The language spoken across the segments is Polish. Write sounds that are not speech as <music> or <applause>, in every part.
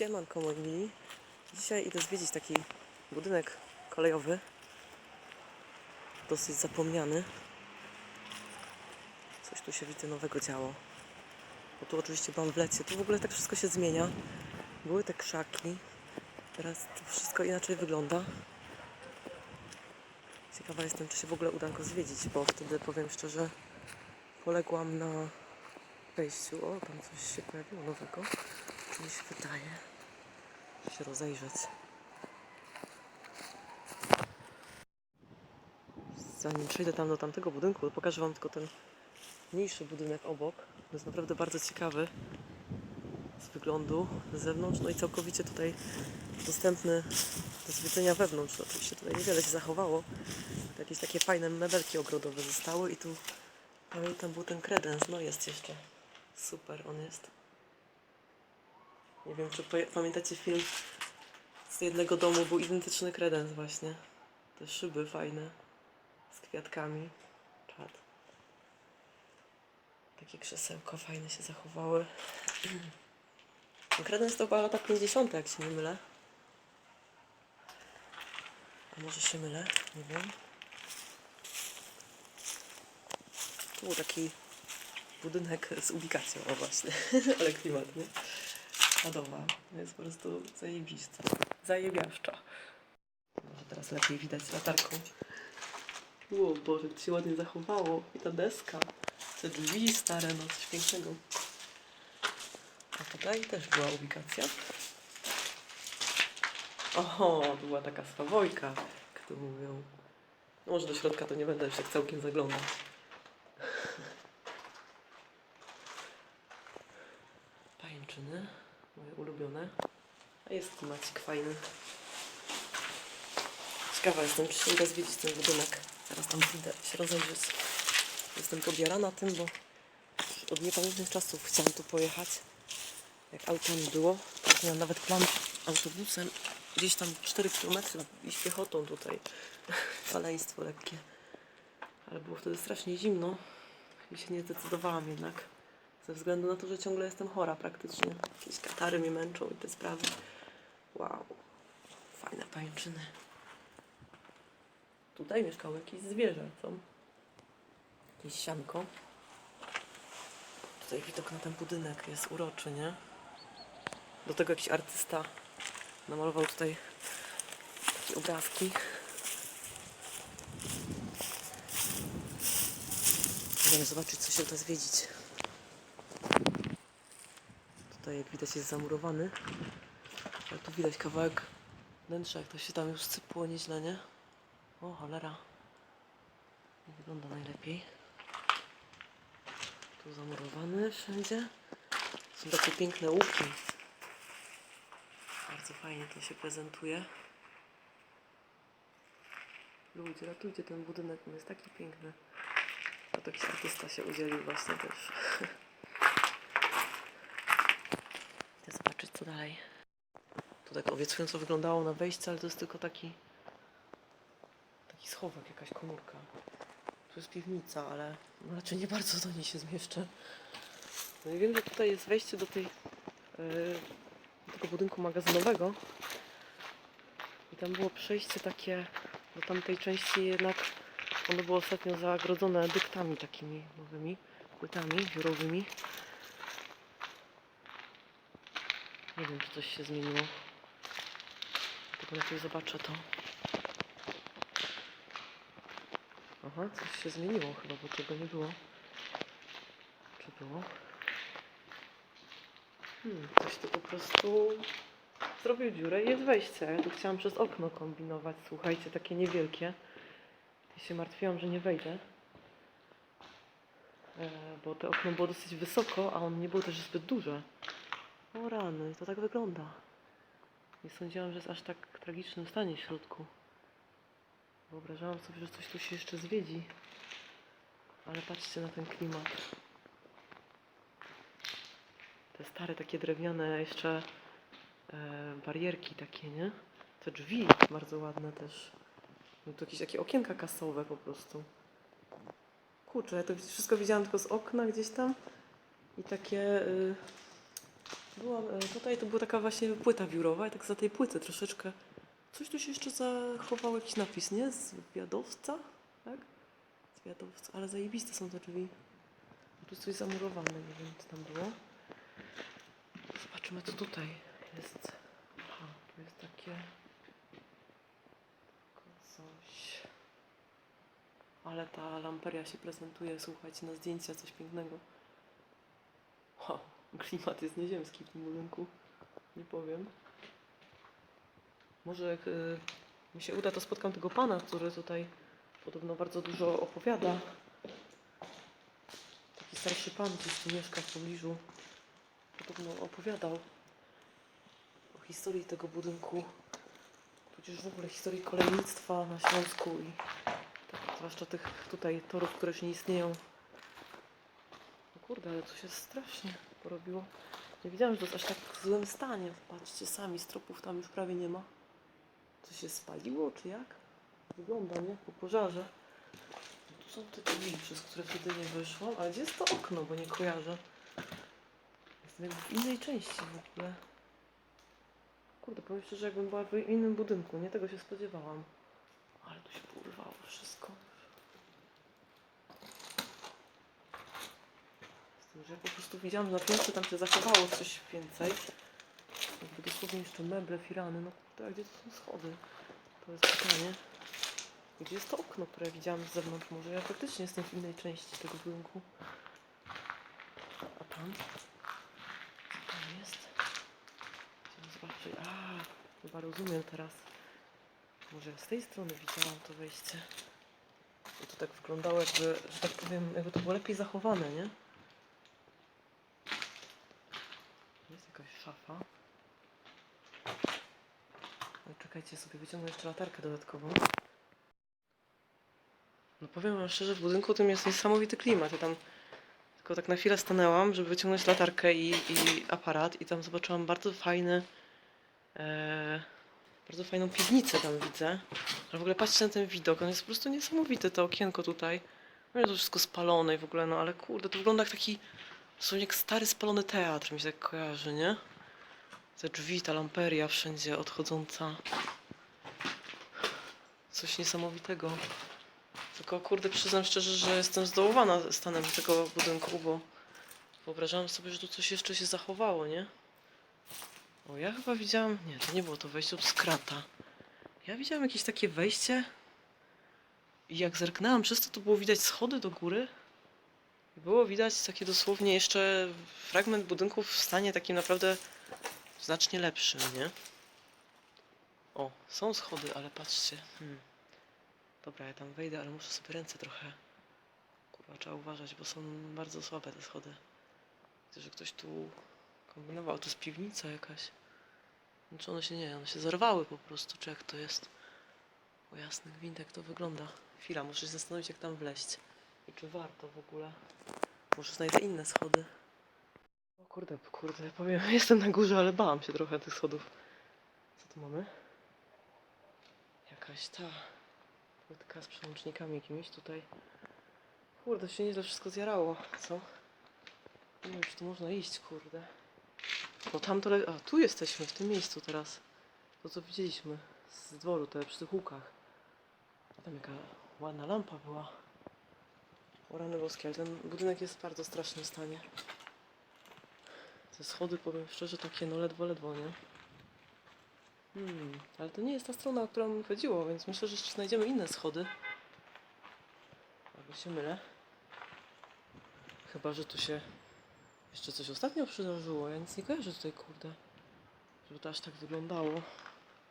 Siemanko moi mili. Dzisiaj idę zwiedzić taki budynek kolejowy. Dosyć zapomniany. Coś tu się widzę nowego działo. Bo tu oczywiście byłam w lecie. Tu w ogóle tak wszystko się zmienia. Były te krzaki. Teraz to wszystko inaczej wygląda. Ciekawa jestem, czy się w ogóle uda go zwiedzić, bo wtedy powiem szczerze, poległam na wejściu. O, tam coś się pojawiło nowego. Mi się wydaje. Się rozejrzeć. Zanim przejdę tam do tamtego budynku, pokażę Wam tylko ten mniejszy budynek obok. To jest naprawdę bardzo ciekawy z wyglądu z zewnątrz, no i całkowicie tutaj dostępny do zwiedzenia wewnątrz. Oczywiście tutaj niewiele się zachowało. Jakieś takie fajne mebelki ogrodowe zostały i tu pamiętam był ten kredens, no jest jeszcze. Super on jest. Nie wiem, czy pamiętacie film z jednego domu był identyczny kredens właśnie. Te szyby fajne z kwiatkami. Czad. Takie krzesełko fajne się zachowały. <clears throat> Kredens to chyba lata 50, jak się nie mylę. A może się mylę? Nie wiem. Tu był taki budynek z ubikacją, o właśnie. <laughs> Ale klimat, nie? Sadowa. Jest po prostu zajebista. Zajebiaszcza. Może teraz lepiej widać latarką. O Boże, to się ładnie zachowało. I ta deska. Te drzwi stare, no coś pięknego. A tutaj też była ubikacja. Oho, była taka swawojka, jak to mówią. No może do środka to nie będę już tak całkiem zaglądać. Jest klimacik fajny. Ciekawa jestem, czy się uda zwiedzić ten budynek. Zaraz tam pójdę się rozejrzeć. Jestem pobierana tym, bo od niepamiętnych czasów chciałam tu pojechać. Jak auto nie było. Tak miałam nawet plan autobusem. Gdzieś tam 4 km iść piechotą tutaj. <laughs> Szaleństwo lekkie. Ale było wtedy strasznie zimno. I się nie zdecydowałam jednak. Ze względu na to, że ciągle jestem chora praktycznie. Jakieś katary mnie męczą i te sprawy. Wow. Fajne pajęczyny. Tutaj mieszkało jakieś zwierzę, co? Jakieś sianko. Tutaj widok na ten budynek jest uroczy, nie? Do tego jakiś artysta namalował tutaj takie obrazki. Idziemy zobaczyć, co się uda zwiedzić. Tutaj, jak widać, jest zamurowany. Ale tu widać kawałek wnętrza, jak to się tam już sypło nieźle, nie? O, cholera. Nie wygląda najlepiej. Tu zamurowany wszędzie. Są takie piękne łuki. Bardzo fajnie to się prezentuje. Ludzie, ratujcie ten budynek, on jest taki piękny. A to jakiś artysta się udzielił właśnie też. <laughs> Idę zobaczyć co dalej. To tak obiecująco wyglądało na wejście, ale to jest tylko taki taki schowek, jakaś komórka. Tu jest piwnica, ale raczej nie bardzo do niej się zmieszczę. No i wiem, że tutaj jest wejście do tej yy, tego budynku magazynowego. I tam było przejście takie do tamtej części jednak ono było ostatnio zagrodzone dyktami takimi nowymi, płytami biurowymi. Nie wiem, czy coś się zmieniło. Najpierw zobaczę to. Aha, coś się zmieniło chyba, bo tego nie było. Czy było? Hmm, ktoś tu po prostu zrobił dziurę i jest wejście. Tu chciałam przez okno kombinować, słuchajcie, takie niewielkie. Ja się martwiłam, że nie wejdę. E, bo to okno było dosyć wysoko, a on nie było też zbyt duże. O rany, to tak wygląda. Nie sądziłam, że jest aż tak tragicznym stanie w środku. Wyobrażałam sobie, że coś tu się jeszcze zwiedzi. Ale patrzcie na ten klimat. Te stare, takie drewniane jeszcze e, barierki takie, nie? Te drzwi bardzo ładne też. No tu jakieś takie okienka kasowe po prostu. Kurczę, ja to wszystko widziałam tylko z okna gdzieś tam. I takie y, E, tutaj, to była taka właśnie płyta wiórowa i tak za tej płyty troszeczkę coś tu się jeszcze zachował, jakiś napis, nie? Zwiadowca, tak? Zwiadowca, ale zajebiste są te drzwi. Tu coś zamurowane, nie wiem co tam było. Zobaczymy co tutaj jest. Aha, tu jest takie... coś... Ale ta lamperia się prezentuje, słuchajcie, na zdjęcia coś pięknego. Klimat jest nieziemski w tym budynku. Nie powiem. Może jak y, mi się uda, to spotkam tego pana, który tutaj podobno bardzo dużo opowiada. Taki starszy pan gdzieś tu mieszka w pobliżu. Podobno opowiadał o historii tego budynku, tudzież w ogóle historii kolejnictwa na Śląsku i tak, zwłaszcza tych tutaj torów, które już nie istnieją. No kurde, ale tu się strasznie porobiło. Nie wiedziałam, że to jest aż tak w złym stanie. Patrzcie sami, stropów tam już prawie nie ma. Co się spaliło, czy jak? Wygląda, nie? Po pożarze. Tu są te drzwi, przez które wtedy nie wyszłam. Ale gdzie jest to okno, bo nie kojarzę. Jestem jakby w innej części w ogóle. Kurde, powiem szczerze, jakbym była w innym budynku. Nie tego się spodziewałam. Ale tu się porwało wszystko. Ja po prostu widziałam, na piętrze tam się zachowało coś więcej. Jakby dosłownie jeszcze meble, firany. No kurde, gdzie to są schody? To jest pytanie. Gdzie jest to okno, które widziałam z zewnątrz? Może ja faktycznie jestem w innej części tego budynku. A tam? Co tam jest? Chciałam zobaczyć. A, chyba rozumiem teraz. Może ja z tej strony widziałam to wejście. I to tak wyglądało jakby, że tak powiem, jakby to było lepiej zachowane, nie? Jest jakaś szafa. Ale czekajcie, sobie wyciągnę jeszcze latarkę dodatkową. No powiem wam szczerze, w budynku tym jest niesamowity klimat. Ja tam tylko tak na chwilę stanęłam, żeby wyciągnąć latarkę i, i aparat i tam zobaczyłam bardzo fajny e, bardzo fajną piwnicę tam widzę. Ale w ogóle patrzcie na ten widok, on jest po prostu niesamowity, to okienko tutaj. No to wszystko spalone i w ogóle, no ale kurde, to wygląda jak taki dosłownie jak stary spalony teatr, mi się tak kojarzy, nie? Te drzwi, ta lamperia wszędzie odchodząca. Coś niesamowitego. Tylko kurde, przyznam szczerze, że jestem zdołowana stanem tego budynku, bo wyobrażałam sobie, że tu coś jeszcze się zachowało, nie? O, ja chyba widziałam... Nie, to nie było to wejście, to z krata. Ja widziałam jakieś takie wejście i jak zerknęłam przez to, to było widać schody do góry. Było widać takie dosłownie jeszcze fragment budynku w stanie takim naprawdę znacznie lepszym, nie? O, są schody, ale patrzcie. Hmm. Dobra, ja tam wejdę, ale muszę sobie ręce trochę... Kurwa, trzeba uważać, bo są bardzo słabe te schody. Widzę, że ktoś tu kombinował. To jest piwnica jakaś. No, Czy one się nie, one się zerwały po prostu, czy jak to jest? O jasny gwint, jak to wygląda. Chwila, muszę się zastanowić, jak tam wleźć. I czy warto w ogóle. Może znajdę inne schody. Kurde, kurde, powiem, <laughs> jestem na górze, ale bałam się trochę tych schodów. Co tu mamy? Jakaś ta płytka z przełącznikami jakimiś tutaj. Kurde, się nieźle wszystko zjarało, co? Nie wiem, czy tu można iść, kurde. No tam to... Le... A, tu jesteśmy, w tym miejscu teraz. To, co widzieliśmy z dworu, te przy tych łukach. Tam jaka ładna lampa była. O rany boskie, ale ten budynek jest w bardzo strasznym stanie. Te schody, powiem szczerze, takie no ledwo, ledwo, nie? Hmm, ale to nie jest ta strona, o którą mi chodziło, więc myślę, że jeszcze znajdziemy inne schody. Albo się mylę. Chyba, że tu się jeszcze coś ostatnio przydarzyło. Ja nic nie kojarzę tutaj, kurde. Żeby to aż tak wyglądało.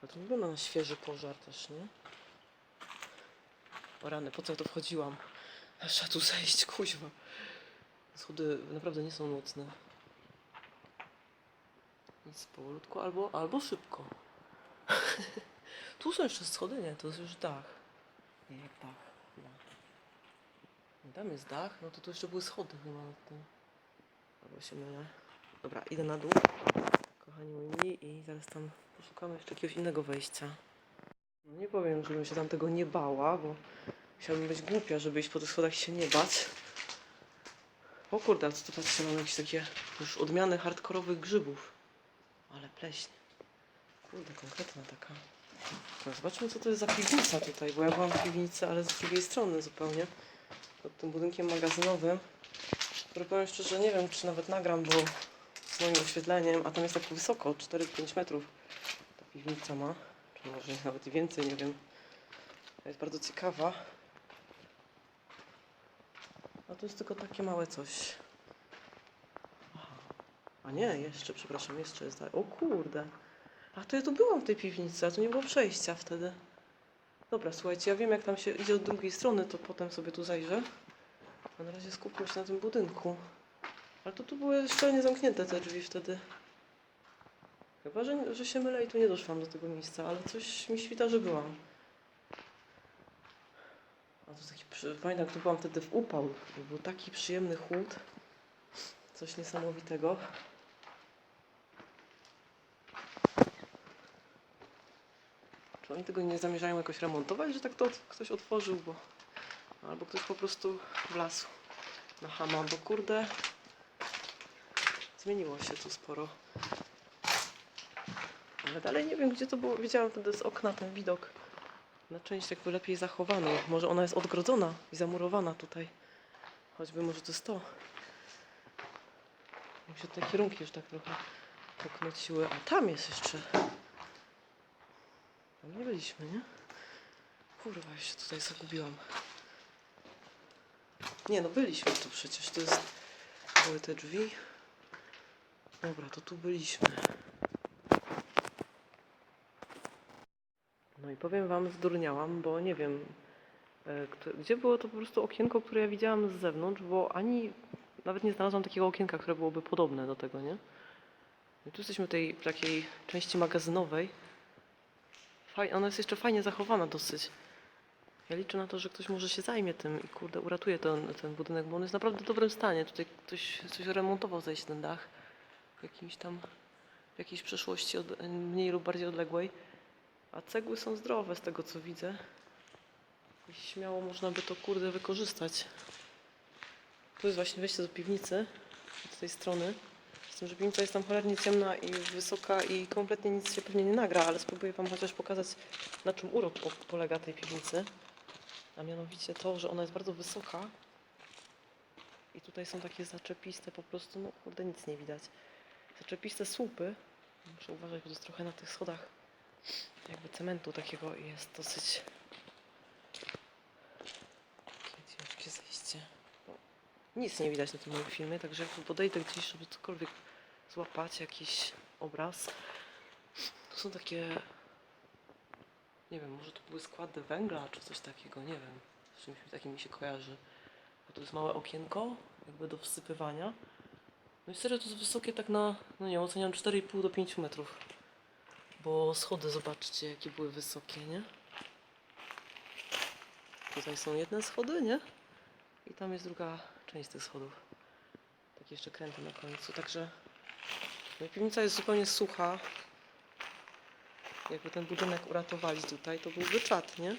Ale to wygląda na świeży pożar też, nie? O rany, po co to wchodziłam? Trzeba tu zejść, kuźwa. Schody naprawdę nie są nocne. Nic powolutku, albo, albo szybko. <laughs> tu są jeszcze schody, nie? To jest już dach. Nie, jak dach. Nie, Tam jest dach, no to tu jeszcze były schody chyba nad tym. Albo się mylę. Dobra, idę na dół. Kochani moi i zaraz tam poszukamy jeszcze jakiegoś innego wejścia. No nie powiem, żebym się tam tego nie bała, bo musiałabym być głupia, żeby iść po tych schodach i się nie bać. O kurde, a co tu patrzcie, mam jakieś takie już odmiany hardkorowych grzybów. Ale pleśnie. Kurde, konkretna taka. No, zobaczmy, co to jest za piwnica tutaj, bo ja byłam w piwnicy, ale z drugiej strony zupełnie. Pod tym budynkiem magazynowym, który powiem szczerze, nie wiem, czy nawet nagram, bo z moim oświetleniem, a tam jest tak wysoko, 4-5 metrów ta piwnica ma, czy może nawet i więcej, nie wiem. Jest bardzo ciekawa. A to jest tylko takie małe coś. A nie, jeszcze, przepraszam, jeszcze jest. dalej. O kurde. A to ja tu byłam w tej piwnicy, a tu nie było przejścia wtedy. Dobra, słuchajcie, ja wiem jak tam się idzie od drugiej strony, to potem sobie tu zajrzę. A na razie skupmy się na tym budynku. Ale to tu były szczelnie zamknięte te drzwi wtedy. Chyba, że, że się mylę i tu nie doszłam do tego miejsca, ale coś mi świta, że byłam. A to taki, pamiętam, to byłam wtedy w upał. Był taki przyjemny chłód. Coś niesamowitego. Oni tego nie zamierzają jakoś remontować, że tak to ktoś otworzył, bo... Albo ktoś po prostu wlazł na hama, bo kurde... Zmieniło się tu sporo. Ale dalej nie wiem, gdzie to było. Widziałam wtedy z okna ten widok na część jakby lepiej zachowaną. Może ona jest odgrodzona i zamurowana tutaj. Choćby może to jest to. Mi się te kierunki już tak trochę poknociły. A tam jest jeszcze. Nie byliśmy, nie? Kurwa, ja się tutaj zagubiłam. Nie, no byliśmy tu przecież. To jest... Były te drzwi. Dobra, to tu byliśmy. No i powiem wam, zdurniałam, bo nie wiem, e, gdzie było to po prostu okienko, które ja widziałam z zewnątrz, bo ani nawet nie znalazłam takiego okienka, które byłoby podobne do tego, nie? I tu jesteśmy w tej takiej części magazynowej. Faj, ona jest jeszcze fajnie zachowana dosyć. Ja liczę na to, że ktoś może się zajmie tym i kurde uratuje ten, ten budynek, bo on jest naprawdę w dobrym stanie. Tutaj ktoś coś remontował zejść ten dach w jakimś tam, w jakiejś przeszłości od, mniej lub bardziej odległej. A cegły są zdrowe z tego co widzę. I śmiało można by to kurde wykorzystać. Tu jest właśnie wejście do piwnicy od tej strony. Tym, że piwnica jest tam cholernie ciemna i wysoka i kompletnie nic się pewnie nie nagra, ale spróbuję wam chociaż pokazać na czym urok po, polega tej piwnicy. A mianowicie to, że ona jest bardzo wysoka. I tutaj są takie zaczepiste po prostu, no kurde nic nie widać. Zaczepiste słupy. Muszę uważać, bo to jest trochę na tych schodach jakby cementu takiego i jest dosyć takie ciężkie zejście. No, nic nie widać na tym moim filmie, także jak podejdę gdzieś, żeby cokolwiek złapać, jakiś obraz. To są takie, nie wiem, może to były składy węgla, czy coś takiego, nie wiem. Z czymś takim mi się kojarzy. Bo tu jest małe okienko, jakby do wsypywania. No i serio to jest wysokie tak na, no nie oceniam 4,5 do 5 metrów. Bo schody, zobaczcie, jakie były wysokie, nie? Tutaj są jedne schody, nie? I tam jest druga część tych schodów. Takie jeszcze kręty na końcu, także... No piwnica jest zupełnie sucha. Jakby ten budynek uratowali tutaj, to byłby czad, nie?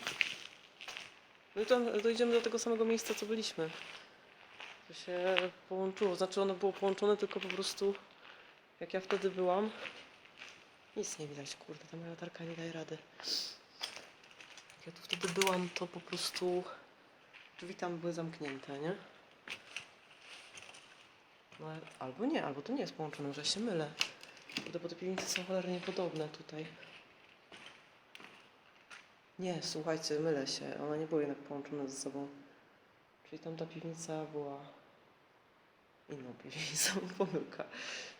No i tam dojdziemy do tego samego miejsca, co byliśmy. To się połączyło. Znaczy ono było połączone, tylko po prostu jak ja wtedy byłam, nic nie widać, kurde, ta moja latarka nie daje rady. Jak ja tu wtedy byłam, to po prostu drzwi tam były zamknięte, nie? No, albo nie, albo to nie jest połączone, że się mylę. Bo te piwnice są cholernie podobne tutaj. Nie, słuchajcie, mylę się. One nie były jednak połączone ze sobą. Czyli tamta piwnica była inną piwnicą, <laughs> pomyłka.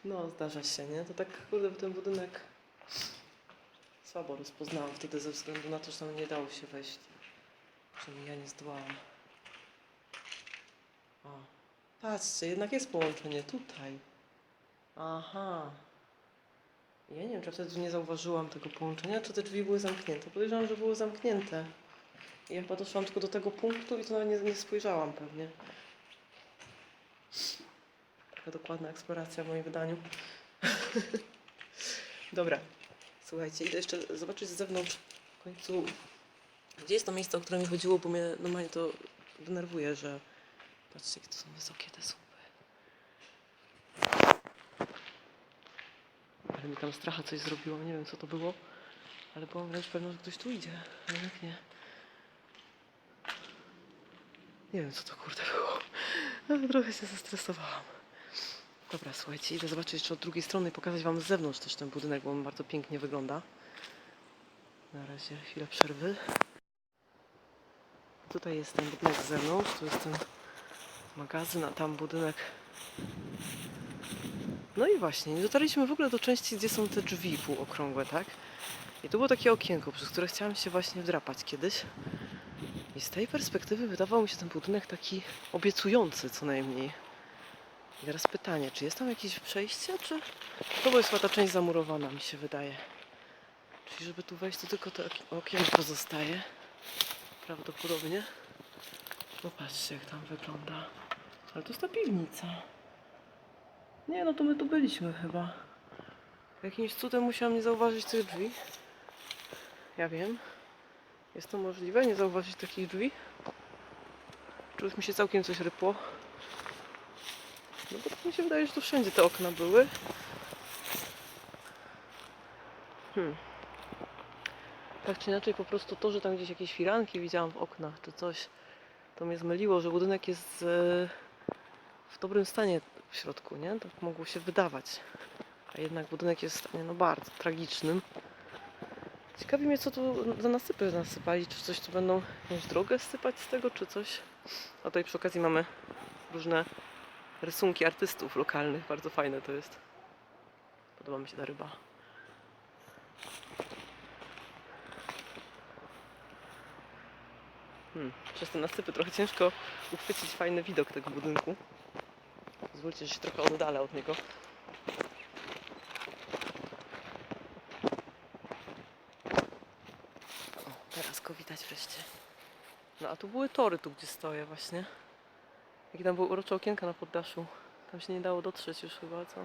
No, zdarza się, nie? To tak, kurde, ten budynek słabo rozpoznałam wtedy ze względu na to, że tam nie dało się wejść. Przynajmniej ja nie zdołałam. O, patrzcie, jednak jest połączenie tutaj. Aha. Ja nie wiem, czy wtedy nie zauważyłam tego połączenia, czy te drzwi były zamknięte. Podejrzewam, że były zamknięte. I ja chyba doszłam tylko do tego punktu i to nawet nie, nie spojrzałam pewnie. Taka dokładna eksploracja w moim wydaniu. <laughs> Dobra. Słuchajcie, idę jeszcze zobaczyć z zewnątrz w końcu, gdzie jest to miejsce, o które mi chodziło, bo mnie normalnie to denerwuje, że patrzcie, jakie to są wysokie te słupy. Ale mi tam stracha coś zrobiło, nie wiem co to było. Ale byłam wręcz pewna, że ktoś tu idzie. Nie. Nie wiem co to kurde było. Ale trochę się zestresowałam. Dobra, słuchajcie, idę zobaczyć jeszcze od drugiej strony i pokazać wam z zewnątrz też ten budynek, bo on bardzo pięknie wygląda. Na razie chwilę przerwy. Tutaj jest ten budynek z zewnątrz, tu jest ten magazyn, a tam budynek. No i właśnie, nie dotarliśmy w ogóle do części, gdzie są te drzwi półokrągłe, tak? I tu było takie okienko, przez które chciałam się właśnie wdrapać kiedyś. I z tej perspektywy wydawał mi się ten budynek taki obiecujący co najmniej. I teraz pytanie, czy jest tam jakieś przejście, czy to jest chyba ta część zamurowana, mi się wydaje. Czyli żeby tu wejść, to tylko to oki- okienko zostaje. Prawdopodobnie. No patrzcie, jak tam wygląda. Ale to jest ta piwnica. Nie, no to my tu byliśmy chyba. Jakimś cudem musiałam nie zauważyć tych drzwi. Ja wiem. Jest to możliwe, nie zauważyć takich drzwi? Czy już mi się całkiem coś rypło? No bo mi się wydaje, że tu wszędzie te okna były. Hmm. Tak czy inaczej, po prostu to, że tam gdzieś jakieś firanki widziałam w oknach czy coś, to mnie zmyliło, że budynek jest e, w dobrym stanie w środku, nie? Tak mogło się wydawać. A jednak budynek jest w stanie no bardzo tragicznym. Ciekawi mnie, co tu za nasypy nasypali. Czy coś tu będą jakąś drogę sypać z tego, czy coś. A tutaj przy okazji mamy różne rysunki artystów lokalnych. Bardzo fajne to jest. Podoba mi się ta ryba. Hmm. Przez te nasypy trochę ciężko uchwycić fajny widok tego budynku. Pozwólcie, że się trochę oddalę od niego. O, teraz go widać wreszcie. No a tu były tory, tu gdzie stoję właśnie. Jakie tam były urocze okienka na poddaszu. Tam się nie dało dotrzeć już chyba, co?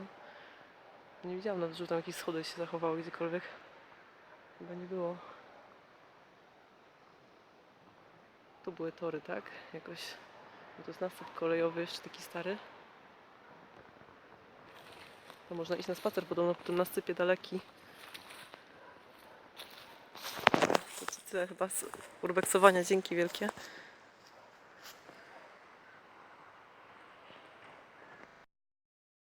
Nie widziałam nawet, że tam jakieś schody się zachowały gdziekolwiek. Chyba nie było. Tu były tory, tak? Jakoś. bo To jest kolejowy jeszcze taki stary. To można iść na spacer podobno po tym nasypie daleki. To tyle chyba z urbeksowania. Dzięki wielkie.